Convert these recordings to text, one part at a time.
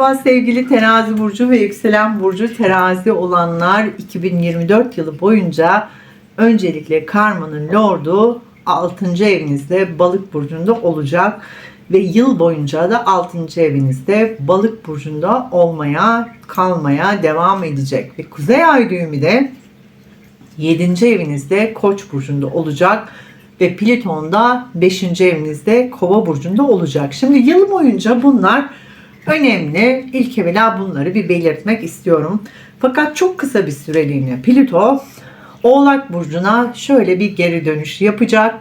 Merhaba sevgili terazi burcu ve yükselen burcu terazi olanlar 2024 yılı boyunca öncelikle karmanın lordu 6. evinizde balık burcunda olacak ve yıl boyunca da 6. evinizde balık burcunda olmaya kalmaya devam edecek ve kuzey ay düğümü de 7. evinizde koç burcunda olacak ve Plüton da 5. evinizde kova burcunda olacak. Şimdi yıl boyunca bunlar önemli. İlk evvela bunları bir belirtmek istiyorum. Fakat çok kısa bir süreliğine Plüto Oğlak Burcu'na şöyle bir geri dönüş yapacak.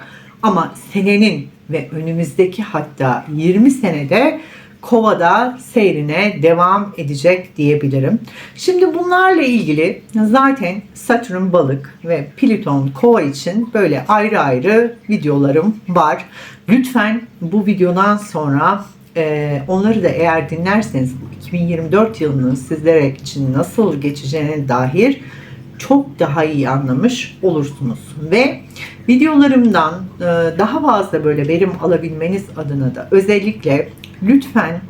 Ama senenin ve önümüzdeki hatta 20 senede Kova'da seyrine devam edecek diyebilirim. Şimdi bunlarla ilgili zaten Satürn balık ve Plüton kova için böyle ayrı ayrı videolarım var. Lütfen bu videodan sonra e, onları da eğer dinlerseniz 2024 yılının sizlere için nasıl geçeceğine dair çok daha iyi anlamış olursunuz. Ve videolarımdan e, daha fazla böyle verim alabilmeniz adına da özellikle lütfen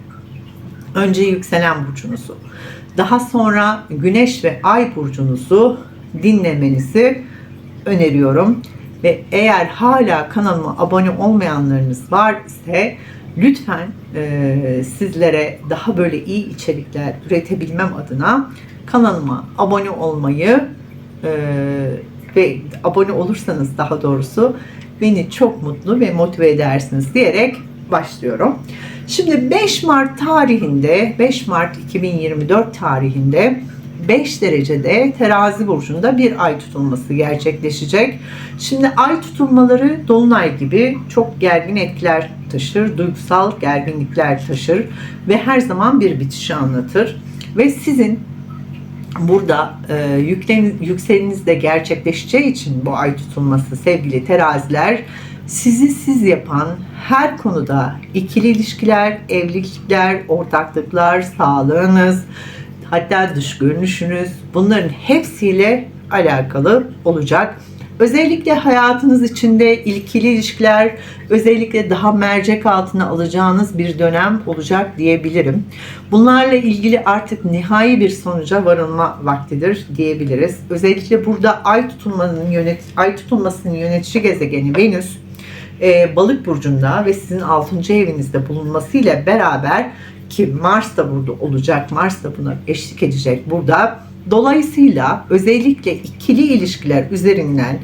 önce yükselen burcunuzu, daha sonra güneş ve ay burcunuzu dinlemenizi öneriyorum. Ve eğer hala kanalıma abone olmayanlarınız var ise lütfen e, sizlere daha böyle iyi içerikler üretebilmem adına kanalıma abone olmayı e, ve abone olursanız daha doğrusu beni çok mutlu ve motive edersiniz diyerek başlıyorum. Şimdi 5 Mart tarihinde 5 Mart 2024 tarihinde 5 derecede terazi burcunda bir ay tutulması gerçekleşecek. Şimdi ay tutulmaları dolunay gibi çok gergin etkiler taşır, duygusal gerginlikler taşır ve her zaman bir bitişi anlatır. Ve sizin burada e, yüklen, yükseliniz de gerçekleşeceği için bu ay tutulması sevgili teraziler sizi siz yapan her konuda ikili ilişkiler, evlilikler, ortaklıklar, sağlığınız, hatta dış görünüşünüz bunların hepsiyle alakalı olacak. Özellikle hayatınız içinde ilkili ilişkiler, özellikle daha mercek altına alacağınız bir dönem olacak diyebilirim. Bunlarla ilgili artık nihai bir sonuca varılma vaktidir diyebiliriz. Özellikle burada ay tutulmasının yönet ay tutulmasının yönetici gezegeni Venüs e, balık burcunda ve sizin 6. evinizde bulunmasıyla beraber ki Mars da burada olacak. Mars da buna eşlik edecek burada. Dolayısıyla özellikle ikili ilişkiler üzerinden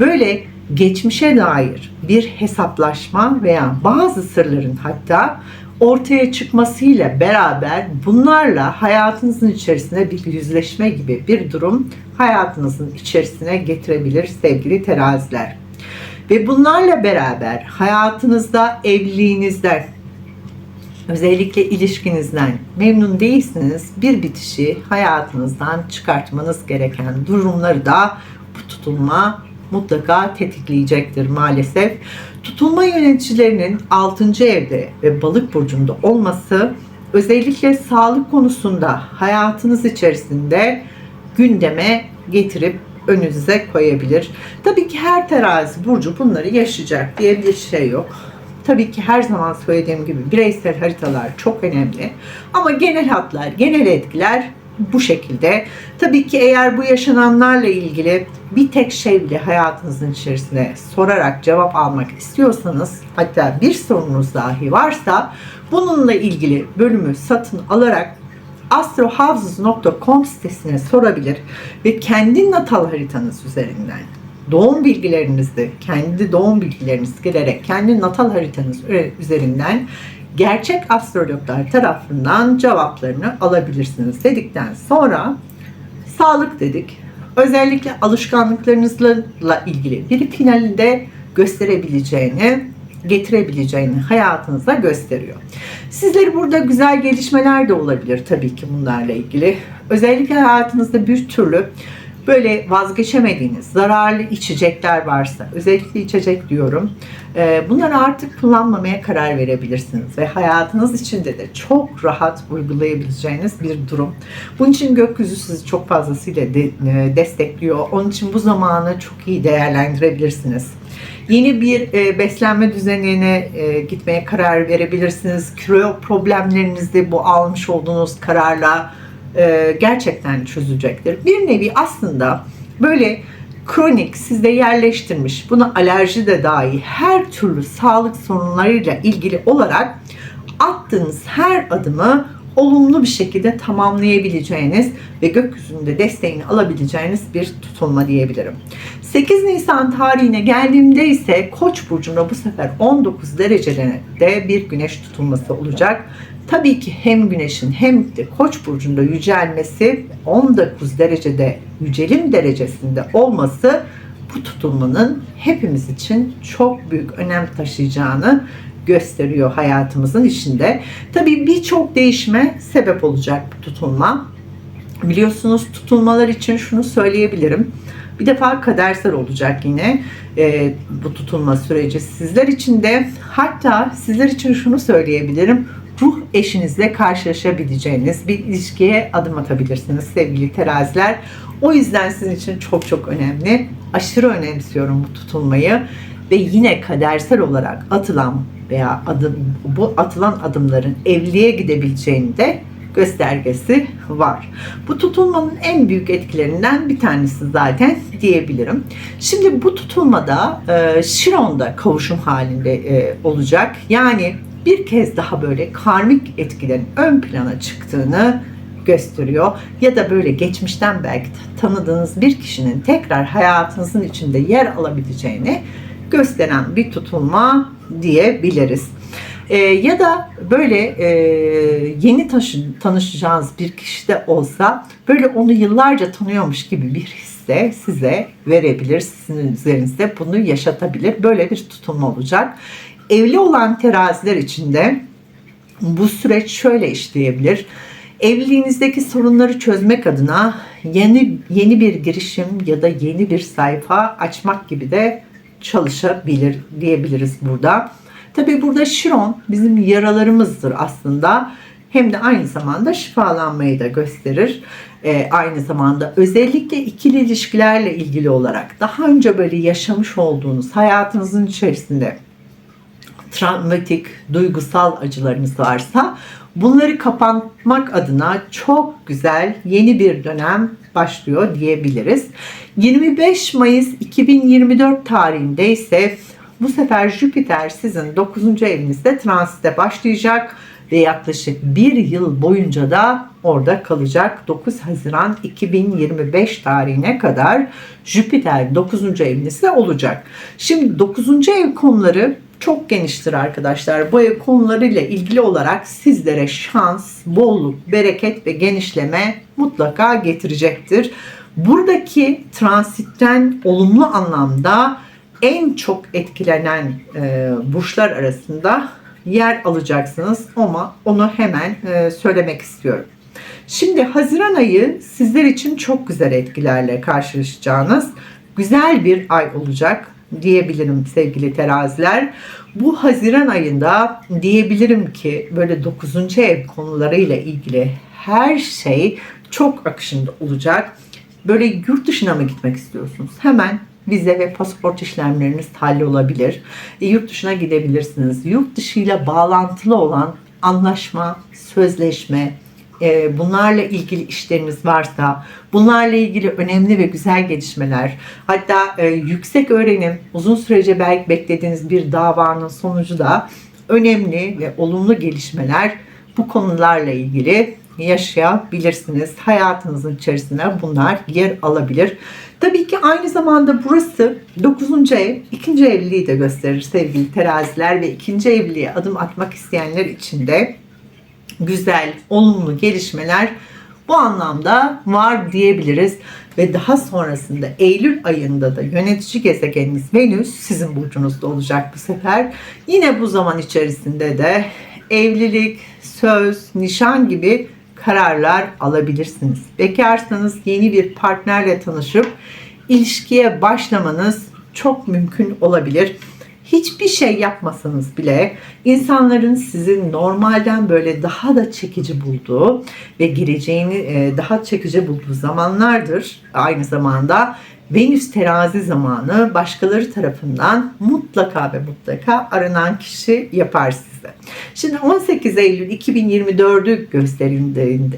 böyle geçmişe dair bir hesaplaşma veya bazı sırların hatta ortaya çıkmasıyla beraber bunlarla hayatınızın içerisine bir yüzleşme gibi bir durum hayatınızın içerisine getirebilir sevgili teraziler. Ve bunlarla beraber hayatınızda evliliğinizden, özellikle ilişkinizden memnun değilsiniz bir bitişi hayatınızdan çıkartmanız gereken durumları da bu tutulma mutlaka tetikleyecektir maalesef. Tutulma yöneticilerinin 6. evde ve balık burcunda olması özellikle sağlık konusunda hayatınız içerisinde gündeme getirip önünüze koyabilir. Tabii ki her terazi burcu bunları yaşayacak diye bir şey yok. Tabii ki her zaman söylediğim gibi bireysel haritalar çok önemli. Ama genel hatlar, genel etkiler bu şekilde. Tabii ki eğer bu yaşananlarla ilgili bir tek şey bile hayatınızın içerisinde sorarak cevap almak istiyorsanız hatta bir sorunuz dahi varsa bununla ilgili bölümü satın alarak astrohouses.com sitesine sorabilir ve kendi natal haritanız üzerinden doğum bilgilerinizde kendi doğum bilgileriniz girerek kendi natal haritanız üzerinden gerçek astrologlar tarafından cevaplarını alabilirsiniz dedikten sonra sağlık dedik. Özellikle alışkanlıklarınızla ilgili bir finalinde gösterebileceğini getirebileceğini hayatınıza gösteriyor. Sizleri burada güzel gelişmeler de olabilir tabii ki bunlarla ilgili. Özellikle hayatınızda bir türlü böyle vazgeçemediğiniz zararlı içecekler varsa, özellikle içecek diyorum, e, bunları artık kullanmamaya karar verebilirsiniz ve hayatınız içinde de çok rahat uygulayabileceğiniz bir durum. Bunun için gökyüzü sizi çok fazlasıyla de, e, destekliyor. Onun için bu zamanı çok iyi değerlendirebilirsiniz. Yeni bir e, beslenme düzenine e, gitmeye karar verebilirsiniz. Kilo problemlerinizde bu almış olduğunuz kararla e, gerçekten çözecektir. Bir nevi aslında böyle kronik sizde yerleştirmiş, buna alerji de dahil her türlü sağlık sorunlarıyla ilgili olarak attığınız her adımı olumlu bir şekilde tamamlayabileceğiniz ve gökyüzünde desteğini alabileceğiniz bir tutulma diyebilirim. 8 Nisan tarihine geldiğimde ise Koç burcunda bu sefer 19 derecede bir güneş tutulması olacak. Tabii ki hem güneşin hem de Koç burcunda yücelmesi 19 derecede yücelim derecesinde olması bu tutulmanın hepimiz için çok büyük önem taşıyacağını gösteriyor hayatımızın içinde. Tabii birçok değişime sebep olacak bu tutulma. Biliyorsunuz tutulmalar için şunu söyleyebilirim. Bir defa kadersel olacak yine e, bu tutulma süreci sizler için de hatta sizler için şunu söyleyebilirim ruh eşinizle karşılaşabileceğiniz bir ilişkiye adım atabilirsiniz sevgili teraziler. O yüzden sizin için çok çok önemli. Aşırı önemsiyorum bu tutulmayı ve yine kadersel olarak atılan veya adım bu atılan adımların evliliğe gidebileceğini de göstergesi var. Bu tutulmanın en büyük etkilerinden bir tanesi zaten diyebilirim. Şimdi bu tutulmada e, Şiron'da kavuşum halinde e, olacak. Yani bir kez daha böyle karmik etkilerin ön plana çıktığını gösteriyor. Ya da böyle geçmişten belki tanıdığınız bir kişinin tekrar hayatınızın içinde yer alabileceğini gösteren bir tutulma diyebiliriz. E, ya da böyle e, yeni taşı, tanışacağınız bir kişi de olsa böyle onu yıllarca tanıyormuş gibi bir hisse size verebilir. Sizin üzerinizde bunu yaşatabilir. Böyle bir tutulma olacak. Evli olan teraziler için de bu süreç şöyle işleyebilir. Evliliğinizdeki sorunları çözmek adına yeni yeni bir girişim ya da yeni bir sayfa açmak gibi de çalışabilir diyebiliriz burada. Tabi burada Şiron bizim yaralarımızdır aslında. Hem de aynı zamanda şifalanmayı da gösterir. Ee, aynı zamanda özellikle ikili ilişkilerle ilgili olarak daha önce böyle yaşamış olduğunuz hayatınızın içerisinde travmatik, duygusal acılarınız varsa bunları kapatmak adına çok güzel yeni bir dönem başlıyor diyebiliriz. 25 Mayıs 2024 tarihinde ise bu sefer Jüpiter sizin 9. evinizde transite başlayacak ve yaklaşık bir yıl boyunca da orada kalacak. 9 Haziran 2025 tarihine kadar Jüpiter 9. evinizde olacak. Şimdi 9. ev konuları çok geniştir arkadaşlar. Bu ev konularıyla ilgili olarak sizlere şans, bolluk, bereket ve genişleme mutlaka getirecektir. Buradaki transitten olumlu anlamda en çok etkilenen e, burçlar arasında yer alacaksınız ama onu hemen e, söylemek istiyorum. Şimdi Haziran ayı sizler için çok güzel etkilerle karşılaşacağınız güzel bir ay olacak diyebilirim sevgili teraziler. Bu Haziran ayında diyebilirim ki böyle 9. ev konularıyla ilgili her şey çok akışında olacak. Böyle yurt dışına mı gitmek istiyorsunuz? Hemen vize ve pasaport işlemleriniz hallolabilir. E, yurt dışına gidebilirsiniz. Yurt dışıyla bağlantılı olan anlaşma, sözleşme, e, bunlarla ilgili işleriniz varsa, bunlarla ilgili önemli ve güzel gelişmeler, hatta e, yüksek öğrenim, uzun sürece belki beklediğiniz bir davanın sonucu da önemli ve olumlu gelişmeler bu konularla ilgili yaşayabilirsiniz. Hayatınızın içerisinde bunlar yer alabilir. Tabii ki aynı zamanda burası 9. ev, 2. evliliği de gösterir sevgili teraziler ve 2. evliliğe adım atmak isteyenler için de güzel, olumlu gelişmeler bu anlamda var diyebiliriz. Ve daha sonrasında Eylül ayında da yönetici gezegeniniz Venüs sizin burcunuzda olacak bu sefer. Yine bu zaman içerisinde de evlilik, söz, nişan gibi kararlar alabilirsiniz. Bekarsanız yeni bir partnerle tanışıp ilişkiye başlamanız çok mümkün olabilir. Hiçbir şey yapmasanız bile insanların sizi normalden böyle daha da çekici bulduğu ve gireceğini e, daha çekici bulduğu zamanlardır. Aynı zamanda Venüs terazi zamanı başkaları tarafından mutlaka ve mutlaka aranan kişi yapar size. Şimdi 18 Eylül 2024'ü gösterildiğinde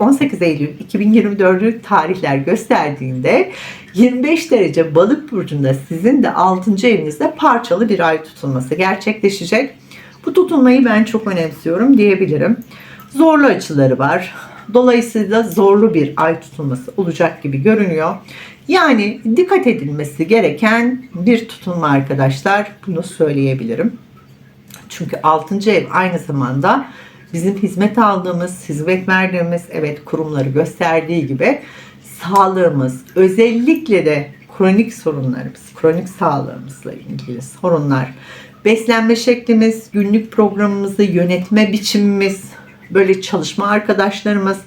18 Eylül 2024'ü tarihler gösterdiğinde 25 derece balık burcunda sizin de 6. evinizde parçalı bir ay tutulması gerçekleşecek. Bu tutulmayı ben çok önemsiyorum diyebilirim. Zorlu açıları var. Dolayısıyla zorlu bir ay tutulması olacak gibi görünüyor. Yani dikkat edilmesi gereken bir tutulma arkadaşlar. Bunu söyleyebilirim. Çünkü 6. ev aynı zamanda bizim hizmet aldığımız, hizmet verdiğimiz evet kurumları gösterdiği gibi sağlığımız, özellikle de kronik sorunlarımız, kronik sağlığımızla ilgili sorunlar, beslenme şeklimiz, günlük programımızı yönetme biçimimiz, böyle çalışma arkadaşlarımız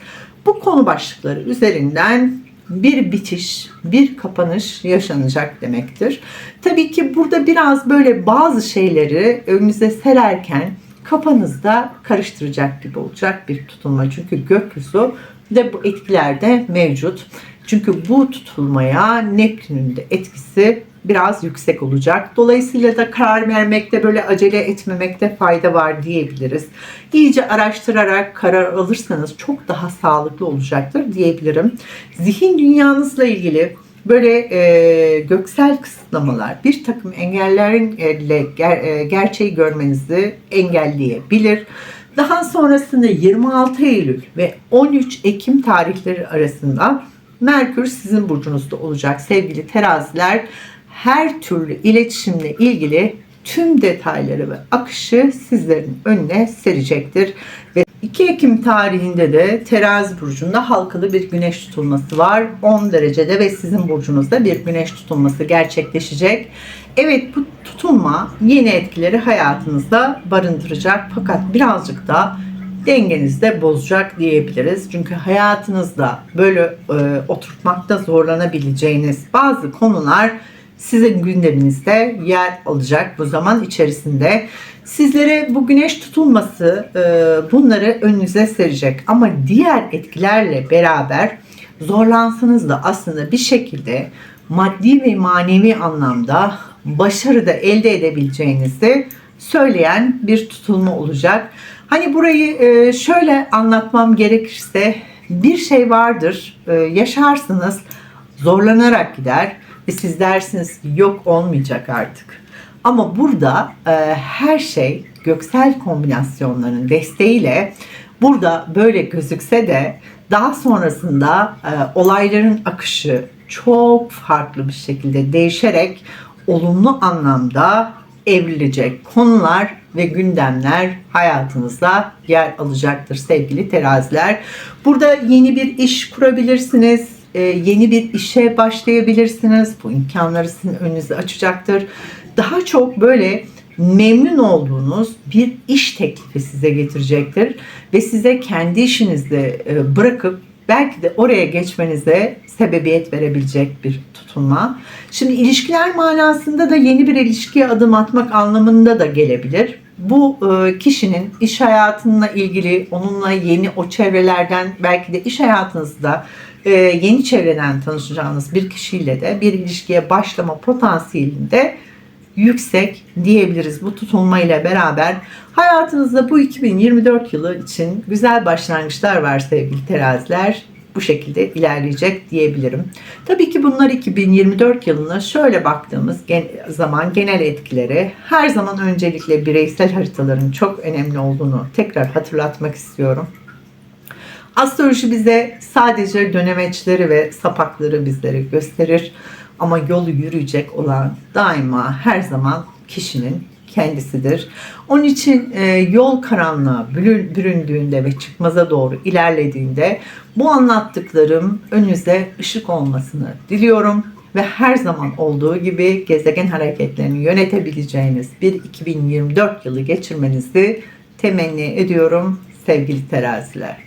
bu konu başlıkları üzerinden bir bitiş, bir kapanış yaşanacak demektir. Tabii ki burada biraz böyle bazı şeyleri önünüze sererken kafanızda karıştıracak gibi olacak bir tutulma. Çünkü gökyüzü de bu etkilerde mevcut. Çünkü bu tutulmaya Neptün'ün de etkisi biraz yüksek olacak. Dolayısıyla da karar vermekte böyle acele etmemekte fayda var diyebiliriz. İyice araştırarak karar alırsanız çok daha sağlıklı olacaktır diyebilirim. Zihin dünyanızla ilgili böyle e, göksel kısıtlamalar bir takım engellerle ger, e, gerçeği görmenizi engelleyebilir. Daha sonrasında 26 Eylül ve 13 Ekim tarihleri arasında Merkür sizin burcunuzda olacak sevgili teraziler. Her türlü iletişimle ilgili tüm detayları ve akışı sizlerin önüne serecektir. Ve 2 Ekim tarihinde de terazi burcunda halkalı bir güneş tutulması var. 10 derecede ve sizin burcunuzda bir güneş tutulması gerçekleşecek. Evet bu tutulma yeni etkileri hayatınızda barındıracak fakat birazcık da dengenizde bozacak diyebiliriz. Çünkü hayatınızda böyle e, oturtmakta zorlanabileceğiniz bazı konular sizin gündeminizde yer alacak bu zaman içerisinde. Sizlere bu güneş tutulması e, bunları önünüze serecek. Ama diğer etkilerle beraber zorlansanız da aslında bir şekilde maddi ve manevi anlamda başarı da elde edebileceğinizi söyleyen bir tutulma olacak. Hani burayı e, şöyle anlatmam gerekirse bir şey vardır e, yaşarsınız zorlanarak gider ve siz dersiniz ki yok olmayacak artık. Ama burada e, her şey göksel kombinasyonların desteğiyle burada böyle gözükse de daha sonrasında olayların akışı çok farklı bir şekilde değişerek olumlu anlamda evrilecek konular ve gündemler hayatınızda yer alacaktır sevgili teraziler. Burada yeni bir iş kurabilirsiniz. E, yeni bir işe başlayabilirsiniz. Bu imkanları sizin önünüze açacaktır. Daha çok böyle memnun olduğunuz bir iş teklifi size getirecektir ve size kendi işinizde e, bırakıp belki de oraya geçmenize sebebiyet verebilecek bir tutulma. Şimdi ilişkiler manasında da yeni bir ilişkiye adım atmak anlamında da gelebilir. Bu e, kişinin iş hayatına ilgili onunla yeni o çevrelerden belki de iş hayatınızda e, yeni çevreden tanışacağınız bir kişiyle de bir ilişkiye başlama potansiyelinde yüksek diyebiliriz bu tutulmayla beraber. Hayatınızda bu 2024 yılı için güzel başlangıçlar var sevgili teraziler. Bu şekilde ilerleyecek diyebilirim. Tabii ki bunlar 2024 yılına şöyle baktığımız zaman genel etkileri her zaman öncelikle bireysel haritaların çok önemli olduğunu tekrar hatırlatmak istiyorum. Astroloji bize sadece dönemeçleri ve sapakları bizlere gösterir. Ama yolu yürüyecek olan daima her zaman kişinin kendisidir. Onun için e, yol karanlığa büründüğünde ve çıkmaza doğru ilerlediğinde bu anlattıklarım önünüze ışık olmasını diliyorum ve her zaman olduğu gibi gezegen hareketlerini yönetebileceğiniz bir 2024 yılı geçirmenizi temenni ediyorum sevgili teraziler.